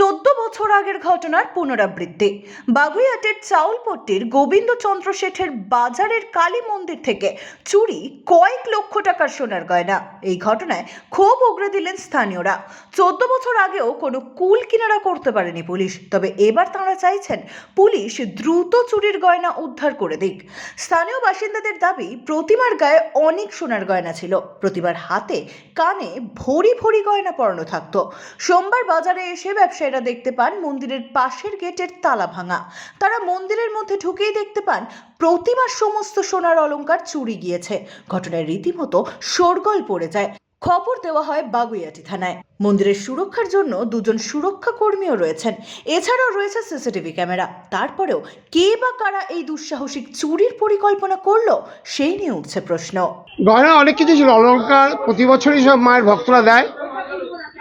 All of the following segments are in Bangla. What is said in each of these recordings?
চোদ্দ বছর আগের ঘটনার পুনরাবৃত্তি। বাগুইহাটের চাউলপট্টির গোবিন্দচন্দ্র শেঠের বাজারের কালী মন্দির থেকে চুরি কয়েক লক্ষ টাকার সোনার গয়না। এই ঘটনায় ক্ষোভ উগড়ে দিলেন স্থানীয়রা। চোদ্দ বছর আগেও কোনো কুল কিনারা করতে পারেনি পুলিশ, তবে এবার তাঁরা চাইছেন পুলিশ দ্রুত চুরির গয়না উদ্ধার করে দিক। স্থানীয় বাসিন্দাদের দাবি, প্রতিমার গায়ে অনেক সোনার গয়না ছিল। প্রতিমার হাতে, কানে ভরি ভরি গয়না পরানো থাকতো। সোমবার বাজারে এসে ব্যবসায়ীরা দেখতে পান মন্দিরের পাশের গেটের তালা ভাঙা। তারা মন্দিরের মধ্যে ঢুকেই দেখতে পান প্রতিমার সমস্ত সোনার অলংকার চুরি গিয়েছে। ঘটনায় রীতিমতো শোরগোল পড়ে যায়। খবর দেওয়া হয় বাগুইয়াটি থানায়। মন্দিরের সুরক্ষার জন্য দুজন সুরক্ষা কর্মীও রয়েছেন। এছাড়াও রয়েছে সিসিটিভি ক্যামেরা। তারপরেও কে বা কারা এই দুঃসাহসিক চুরির পরিকল্পনা করল, সেই নিয়ে উঠছে প্রশ্ন। গয়না অনেক কিছু ছিল। অলংকার প্রতি বছরই সব মায়ের ভক্তরা দেয়।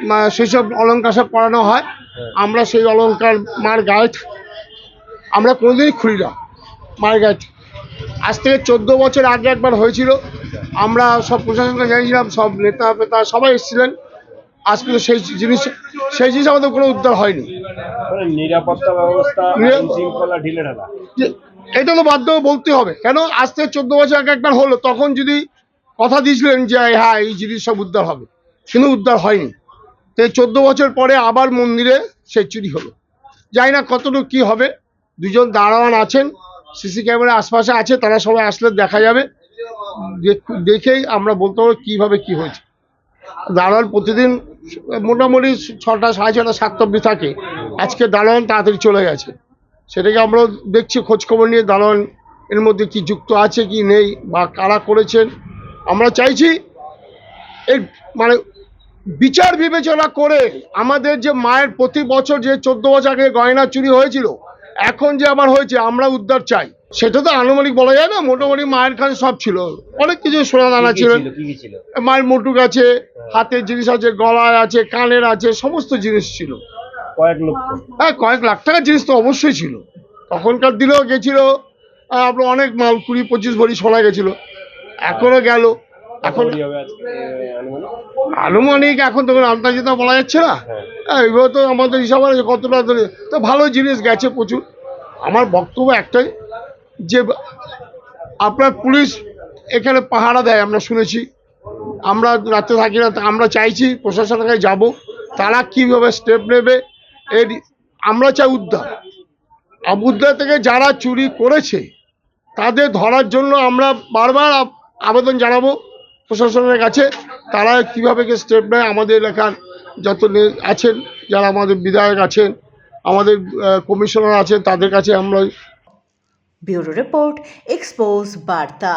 মা- সেই সব পরানো হয়। আমরা সেই অলংকার মার গায়ে আমরা কোনোদিনই খুলি না মার গায়ে আজ থেকে চোদ্দ বছর আগে একবার হয়েছিল। আমরা সব প্রশাসনকে জানিয়েছিলাম সব নেতা ফেতা সবাই এসেছিলেন। আজ কিন্তু সেই জিনিস সেই জিনিস আমাদের কোনো উদ্ধার হয়নি। মানে নিরাপত্তা ব্যবস্থা এটা তো বাধ্য বলতে হবে। কেন? আজ থেকে চোদ্দ বছর আগে একবার হলো তখন যদি কথা দিয়েছিলেন যে হ্যাঁ এই জিনিস সব উদ্ধার হবে। কিন্তু উদ্ধার হয়নি। তো চোদ্দ বছর পরে আবার মন্দিরে সেই চুরি হলো। জানি না কতটুকু কি হবে। দুজন দারোয়ান আছেন, সিসি ক্যামেরা আশপাশে আছে, তারা সবাই আসলে দেখা যাবে। দেখ- দেখেই আমরা বলতে পারব কীভাবে কী হয়েছে। দারোয়ান প্রতিদিন মোটামুটি ছটা, সাড়ে ছটা, সাতটা অব্দি থাকে। আজকে দারোয়ান তাড়াতাড়ি চলে গেছে। সেটাকে আমরা দেখছি, খোঁজখবর নিয়ে দারোয়ান এর মধ্যে কি যুক্ত আছে, কি নেই, বা কারা করেছেন। আমরা চাইছি এর মানে বিচার বিবেচনা করে আমাদের যে মায়ের প্রতি বছর যে চোদ্দ বছর আগে গয়না চুরি হয়েছিল এখন যে আবার হয়েছে আমরা উদ্ধার চাই। সেটা তো আনুমানিক বলা যায় না মোটামুটি মায়ের কাছে সব ছিল। অনেক কিছু সোনা দানা ছিল। মায়ের মুটুক আছে হাতের জিনিস আছে গলায় আছে কানের আছে সমস্ত জিনিস ছিল। কয়েক লক্ষ। হ্যাঁ কয়েক লাখ টাকার জিনিস তো অবশ্যই ছিল। তখনকার দিনেও গেছিল আপনার অনেক মাল কুড়ি পঁচিশ ভরি সোনা গেছিল। এখনও গেল। এখন হবে আজকে আনুমানিক। এখন তখন আন্দাজিত বলা যাচ্ছে না। হ্যাঁ। হ্যাঁ তো আমাদের হিসাব আছে কতটা ধরে তো ভালো জিনিস গেছে প্রচুর। আমার বক্তব্য একটাই যে আপনার পুলিশ এখানে পাহারা দেয় আমরা শুনেছি। আমরা রাতে থাকি না তা আমরা চাইছি প্রশাসনের কাছে যাব। তারা কীভাবে স্টেপ নেবে এর আমরা চাই উদ্ধার। উদ্ধার থেকে যারা চুরি করেছে তাদের ধরার জন্য আমরা বারবার আবেদন জানাব। প্রশাসনের কাছে তারা কীভাবে স্টেপ নেয়, আমাদের এলাকার যত আছেন, যারা আমাদের বিধায়ক আছেন, আমাদের কমিশনার আছেন, তাদের কাছে আমরা ব্যুরো রিপোর্ট, এক্সপোজ, বার্তা।